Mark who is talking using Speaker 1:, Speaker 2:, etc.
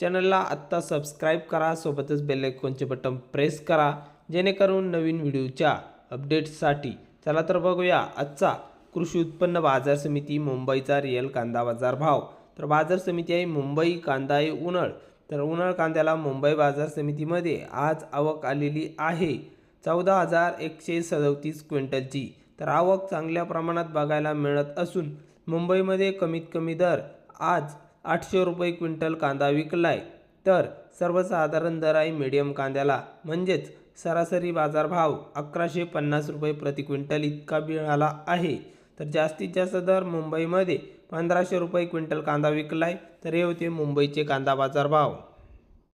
Speaker 1: चॅनलला आत्ता सबस्क्राईब करा सोबतच बेलायकॉनचे बटन प्रेस करा जेणेकरून नवीन व्हिडिओच्या अपडेट्ससाठी चला तर बघूया आजचा कृषी उत्पन्न बाजार समिती मुंबईचा रिअल कांदा बाजार भाव. तर बाजार समिती आहे मुंबई कांदा आहे उन्हाळ. तर उन्हाळ कांद्याला मुंबई बाजार समितीमध्ये आज आवक आलेली आहे. चौदा हजार एकशे सदतीस क्विंटलची. तर आवक चांगल्या प्रमाणात बघायला मिळत असून मुंबईमध्ये कमीत कमी दर आज आठशे रुपये क्विंटल कांदा विकलाय. तर सर्वसाधारण दर आहे मिडियम कांद्याला म्हणजेच सरासरी बाजारभाव अकराशे पन्नास रुपये प्रति क्विंटल इतका मिळाला आहे. तर जास्तीत जास्त दर मुंबईमध्ये पंधराशे रुपये क्विंटल कांदा विकलाय. तर हे होते मुंबईचे कांदा बाजारभाव.